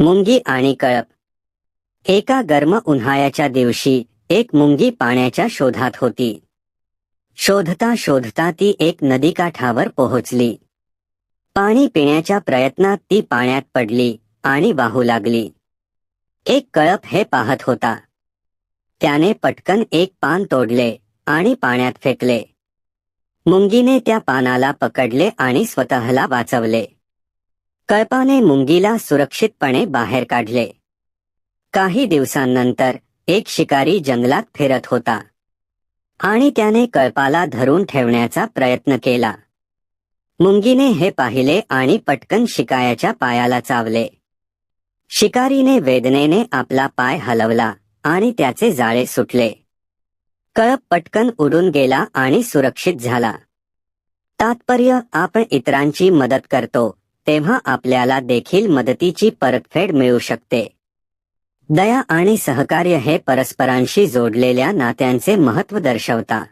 मुंगी आणि कळप. एका गर्म उन्हाळ्याच्या दिवशी एक मुंगी पाण्याच्या शोधात होती. शोधता शोधता ती एक नदीकाठावर पोहोचली. पाणी पिण्याच्या प्रयत्नात ती पाण्यात पडली आणि वाहू लागली. एक कळप हे पाहत होता. त्याने पटकन एक पान तोडले आणि पाण्यात फेकले. मुंगीने त्या पानाला पकडले आणि स्वतःला वाचवले. कळपाने मुंगीला सुरक्षितपणे बाहेर काढले. काही दिवसांनंतर एक शिकारी जंगलात फिरत होता. आणि त्याने कळपाला धरून ठेवण्याचा प्रयत्न केला. मुंगीने हे पाहिले आणि पटकन शिकायाच्या पायाला चावले. शिकारीने वेदनेने आपला पाय हलवला आणि त्याचे जाळे सुटले. कळप पटकन उडून गेला आणि सुरक्षित झाला. तात्पर्य आपण इतरांची मदत करतो. तेव्हा आपल्याला देखील मदतीची परतफेड मिळू शकते. दया आणि सहकार्य हे परस्परांशी जोडलेल्या नात्यांचे महत्त्व दर्शवतात